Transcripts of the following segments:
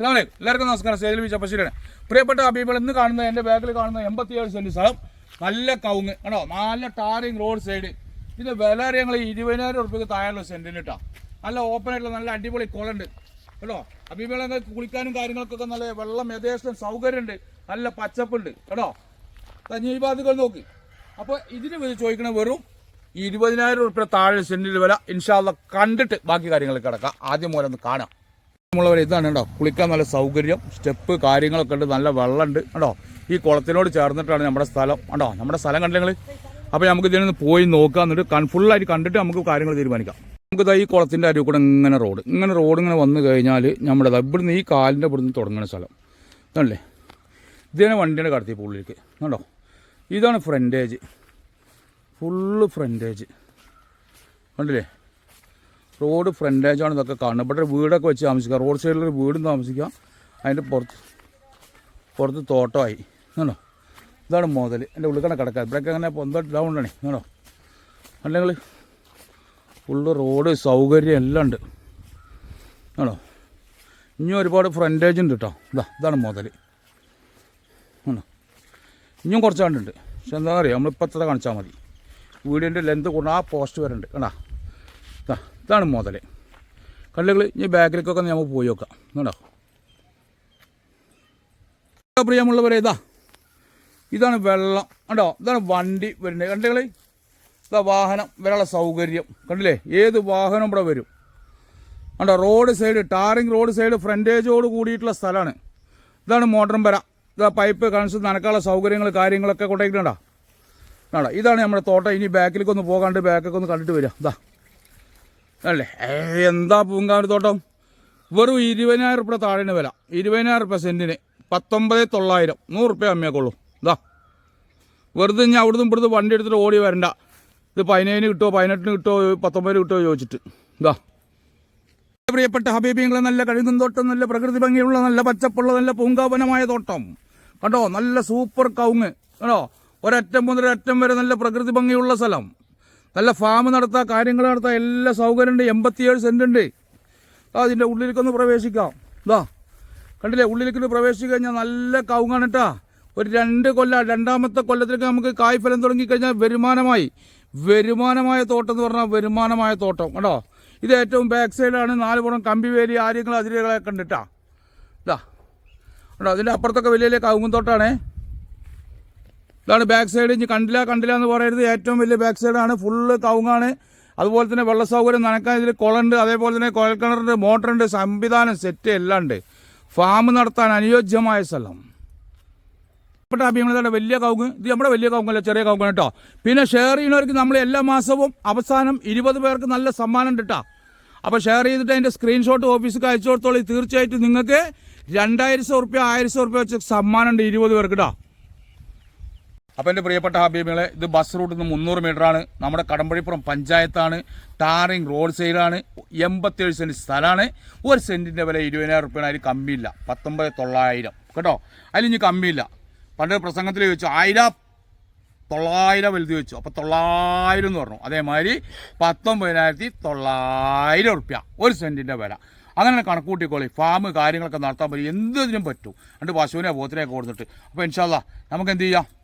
അസ്സാം വലൈക്കും എല്ലാവർക്കും നമസ്കാരം. സേതിൽ ബി ചപ്പശ്ശേരിയാണ്. പ്രിയപ്പെട്ട അബീബിൾ ഇന്ന് കാണുന്ന എന്റെ ബാക്കിൽ കാണുന്ന എൺപത്തിയേഴ് സെന്റ് സ്ഥലം. നല്ല കവുങ്ങ്. കണ്ടോ? നല്ല ടാറിങ് റോഡ് സൈഡ് ഇത് വില ഞങ്ങൾ ഇരുപതിനായിരം ഉറുപ്പ്യക്ക് താഴെയുള്ള സെന്റിന് കേട്ടോ നല്ല ഓപ്പൺ ആയിട്ടുള്ള നല്ല അടിപൊളി കുളമുണ്ട് കേട്ടോ അബീബിളെ കുളിക്കാനും കാര്യങ്ങൾക്കൊക്കെ നല്ല വെള്ളം യഥേഷ്ടം സൗകര്യമുണ്ട് നല്ല പച്ചപ്പുണ്ട്. കേട്ടോ ഈ ഭാഗത്തുകൾ നോക്ക്. അപ്പോൾ ഇതിന് ചോദിക്കണ വെറും ഇരുപതിനായിരം ഉറുപ്പ്യ താഴെ സെന്റിൽ വില ഇൻഷാല്ല കണ്ടിട്ട് ബാക്കി കാര്യങ്ങൾ കിടക്കാം ആദ്യം മുതലൊന്ന് കാണാം. നമ്മളവരെ ഇതാണ് കേട്ടോ. കുളിക്കാൻ നല്ല സൗകര്യം സ്റ്റെപ്പ് കാര്യങ്ങളൊക്കെ ഉണ്ട്. നല്ല വെള്ളമുണ്ട് കേട്ടോ. ഈ കുളത്തിനോട് ചേർന്നിട്ടാണ് നമ്മുടെ സ്ഥലം കേട്ടോ. നമ്മുടെ സ്ഥലം കണ്ടെങ്കിൽ അപ്പോൾ നമുക്ക് ഇതിനൊന്ന് പോയി നോക്കാം എന്നിട്ട് കൺ ഫുള്ളായിട്ട് കണ്ടിട്ട് നമുക്ക് കാര്യങ്ങൾ തീരുമാനിക്കാം. നമുക്ക് ഈ കുളത്തിന്റെ അരി കൂടെ ഇങ്ങനെ റോഡ് ഇങ്ങനെ റോഡ് ഇങ്ങനെ വന്നു കഴിഞ്ഞാൽ നമ്മുടെ ഇവിടുന്ന് ഈ കാലിന്റെ ഇവിടുന്ന് തുടങ്ങുന്ന സ്ഥലം. ഇതല്ലേ ഇതാണ് വണ്ടിയുടെ കടത്തി പുള്ളിലേക്ക് കേട്ടോ ഇതാണ് ഫ്രണ്ടേജ് ഫുള്ള് ഫ്രണ്ടേജ് കണ്ടില്ലേ? റോഡ് ഫ്രണ്ടേജാണ് ഇതൊക്കെ കാണുന്നത്. ഇവിടെ വീടൊക്കെ വെച്ച് താമസിക്കാം. റോഡ് സൈഡിലൊരു വീടും താമസിക്കാം. അതിന്റെ പുറത്ത് പുറത്ത് തോട്ടമായി. ആണോ ഇതാണ് മുതൽ എന്റെ ഉള്ളിൽ കിടക്കുക. ഇവിടെയൊക്കെ അങ്ങനെ പൊന്തം ഡൗൺ ആണ് ആണോ അല്ലെങ്കിൽ ഫുള്ള് റോഡ് സൗകര്യം എല്ലാം ഉണ്ട്. ആണോ ഇനിയും ഒരുപാട് ഫ്രണ്ടേജ് ഉണ്ട് കേട്ടോ. ഇതാ ഇതാണ് മുതൽ ആണോ ഇനിയും കുറച്ച് കണ്ടുണ്ട് പക്ഷെ എന്താ പറയുക നമ്മളിപ്പോൾ എത്ര കാണിച്ചാൽ മതി. വീടിന്റെ ലെന്ത് കൊണ്ട് ആ പോസ്റ്റ് വരുന്നുണ്ട് കേട്ടാ ഇതാ. ഇതാണ് മുതൽ കല്ലുകൾ ഇനി ബാക്കിലേക്കൊക്കെ നമുക്ക് പോയി നോക്കാം. കണ്ടോ പ്രിയമുള്ളവരെ ഇതാ. ഇതാണ് വെള്ളം. കണ്ടോ? ഇതാണ് വണ്ടി വരുന്നത്. കണ്ടുകൾ ഇതാ വാഹനം വരാനുള്ള സൗകര്യം. കണ്ടില്ലേ? ഏത് വാഹനം ഇവിടെ വരും? കണ്ടോ? Road side tarring road side ഫ്രണ്ടേജോട് കൂടിയിട്ടുള്ള സ്ഥലമാണ്. ഇതാണ് മോട്ടറും വര. ഇതാ പൈപ്പ് കണക്ഷൻ നനക്കാനുള്ള സൗകര്യങ്ങൾ കാര്യങ്ങളൊക്കെ കൊണ്ടേക്കുന്നുണ്ടോ ഇതാണ്? നമ്മുടെ തോട്ടം. ഇനി ബാക്കിലേക്ക് ഒന്ന് പോകാണ്ട് ബാക്കൊക്കെ ഒന്ന് കണ്ടിട്ട് വരിക ഇതാ. അല്ലേ? എന്താ പൂങ്കാവനത്തോട്ടം തോട്ടം? വെറും ഇരുപതിനായിരം റുപ്യ താഴെയാണ് വില. ഇരുപതിനായിരം റുപ്യ സെന്റിന് പത്തൊമ്പത് തൊള്ളായിരം. നൂറ് റുപ്യ അമ്മയൊക്കെയുള്ളൂ ഇതാ വെറുതെ ഞാൻ അവിടുന്ന് ഇവിടുന്ന് വണ്ടി എടുത്തിട്ട് ഓടി വരണ്ട. ഇത് പതിനേഴിന് കിട്ടുമോ പതിനെട്ടിന് കിട്ടുമോ പത്തൊമ്പതിന് കിട്ടുമോ ചോദിച്ചിട്ട്. ഇതാ പ്രിയപ്പെട്ട ഹബീബിങ്ങളെ നല്ല കഴുകും തോട്ടം നല്ല പ്രകൃതി ഭംഗിയുള്ള നല്ല പച്ചപ്പുള്ള നല്ല പൂങ്കാവനമായ തോട്ടം. കണ്ടോ? നല്ല സൂപ്പർ കവുങ്ങ്. കണ്ടോ? ഒരറ്റം മുതൽ അറ്റം വരെ നല്ല പ്രകൃതി ഭംഗിയുള്ള സ്ഥലം. നല്ല ഫാം നടത്താം കാര്യങ്ങൾ നടത്താം എല്ലാ സൗകര്യമുണ്ട് എൺപത്തിയേഴ് സെന്റ് ഉണ്ട് ആ അതിന്റെ ഉള്ളിലേക്കൊന്ന് പ്രവേശിക്കാം. ഇതാ കണ്ടില്ലേ ഉള്ളിലേക്ക് പ്രവേശിച്ച് കഴിഞ്ഞാൽ നല്ല കവുങ്ങാണ് കേട്ടാ ഒരു രണ്ട് കൊല്ലം രണ്ടാമത്തെ കൊല്ലത്തിലേക്ക് നമുക്ക് കായ്ഫലം തുടങ്ങിക്കഴിഞ്ഞാൽ വരുമാനമായി. വരുമാനമായ തോട്ടം എന്ന് പറഞ്ഞാൽ വരുമാനമായ തോട്ടം കേട്ടോ ഇത് ഏറ്റവും ബാക്ക് സൈഡാണ് നാല് പുറം കമ്പി വേലി ആര്യങ്ങൾ അതിരുകളൊക്കെ ഉണ്ട് കേട്ടാ ഇതാ കേട്ടോ അതിന്റെ അപ്പുറത്തൊക്കെ വലിയ വലിയ കവുങ്ങും തോട്ടാണേ. ഇതാണ് ബാക്ക് സൈഡ് ഇനി കണ്ടില്ല കണ്ടില്ല എന്ന് പറയരുത്. ഏറ്റവും വലിയ ബാക്ക് സൈഡാണ് ഫുള്ള് കവുങ്ങാണ് അതുപോലെ തന്നെ വെള്ള സൗകര്യം നനക്കാൻ ഇതിൽ കുളമുണ്ട്. അതേപോലെ തന്നെ കുഴൽക്കിണറുണ്ട് മോട്ടറുണ്ട് സംവിധാനം സെറ്റ് എല്ലാം ഉണ്ട്. ഫാം നടത്താൻ അനുയോജ്യമായ സ്ഥലം. ഇപ്പോഴത്തെ വലിയ കൗങ്ങ് ഇത് നമ്മുടെ വലിയ കൗങ്ങല്ല ചെറിയ കവുങ്ങ് കേട്ടോ പിന്നെ ഷെയർ ചെയ്യുന്നവർക്ക് നമ്മൾ എല്ലാ മാസവും അവസാനം ഇരുപത് പേർക്ക് നല്ല സമ്മാനം ഉണ്ട് കേട്ടോ അപ്പോൾ ഷെയർ ചെയ്തിട്ട് അതിന്റെ സ്ക്രീൻഷോട്ട് ഓഫീസിൽ അയച്ചു കൊടുത്തോളി. തീർച്ചയായിട്ടും നിങ്ങൾക്ക് രണ്ടായിരം റുപ്യ ആയിരം റുപ്യ വെച്ച് സമ്മാനം ഉണ്ട് ഇരുപത് പേർക്ക് കേട്ടോ അപ്പോൾ എന്റെ പ്രിയപ്പെട്ട ഹബീബുകളെ ഇത് ബസ് റൂട്ടിൽ നിന്ന് മുന്നൂറ് മീറ്ററാണ് നമ്മുടെ കടമ്പഴിപ്പുറം പഞ്ചായത്താണ്. ടാറിങ് റോഡ് സൈഡാണ് എൺപത്തേഴ് സെന്റ് സ്ഥലമാണ്. ഒരു സെന്റിന്റെ വില ഇരുപതിനായിരം റുപ്യാണ് അതിൽ കമ്മിയില്ല. പത്തൊമ്പത് തൊള്ളായിരം. കേട്ടോ? ഇനി കമ്മിയില്ല. പണ്ട് പ്രസംഗത്തിൽ ചോദിച്ചു ആയിരം തൊള്ളായിരം വലുത് വെച്ചു അപ്പോൾ തൊള്ളായിരം എന്ന് പറഞ്ഞു. അതേമാതിരി പത്തൊമ്പതിനായിരത്തി തൊള്ളായിരം റുപ്യ ഒരു സെന്റിന്റെ വില. അങ്ങനെ കണക്കൂട്ടിക്കോളി. ഫാം കാര്യങ്ങളൊക്കെ നടത്താൻ പറ്റും. എന്തിനും പറ്റും. രണ്ട് പശുവിനെ പോത്തിനെയൊക്കെ കൊടുത്തിട്ട്. അപ്പോൾ ഇൻഷാല്ല നമുക്ക് എന്ത് ചെയ്യാം?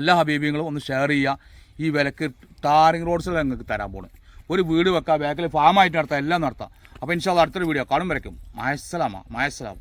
എല്ലാ ഹബീബിങ്ങളും ഒന്ന് ഷെയർ ചെയ്യുക. ഈ വിലക്ക് ടാറിങ് റോഡ്സിൽ നിങ്ങൾക്ക് തരാൻ പോണ് ഒരു വീട് വെക്കാം ബാക്കിൽ ഫാമായിട്ട് നടത്താം എല്ലാം നടത്താം. അപ്പോൾ ഇൻഷാല്ല അടുത്തൊരു വീഡിയോ കാണും വരയ്ക്കും. മായസ്സലാമ മായസ്സലാം.